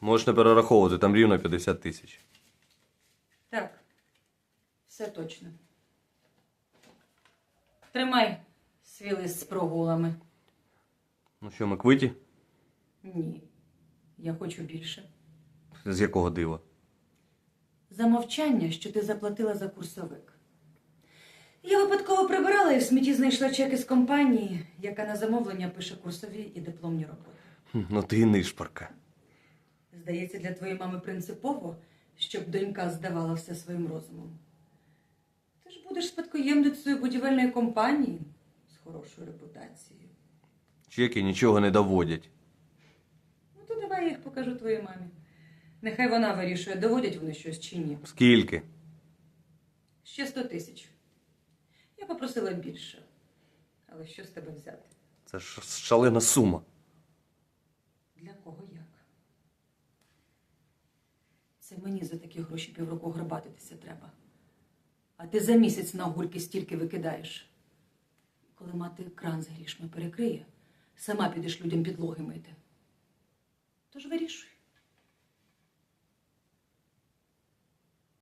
Можеш не перераховувати, там рівно 50 тисяч. Так, все точно. Тримай свій лист з прогулами. Ну що, ми квиті? Ні, я хочу більше. З якого дива? За мовчання, що ти заплатила за курсовик. Я випадково прибирала і в смітті знайшла чеки з компанії, яка на замовлення пише курсові і дипломні роботи. Ну ти і нишпарка. Здається, для твоєї мами принципово, щоб донька здавала все своїм розумом. Ти ж будеш спадкоємницею будівельної компанії з хорошою репутацією. Чеки нічого не доводять. Ну, то давай я їх покажу твоїй мамі. Нехай вона вирішує, доводять вони щось чи ні. Скільки? Ще сто тисяч. Я попросила більше. Але що з тебе взяти? Це ж шалена сума. Для кого як? Це мені за такі гроші півроку грабатитися треба. А ти за місяць на огурки стільки викидаєш. Коли мати кран з грішми перекриє, сама підеш людям підлоги мити. Тож вирішуй.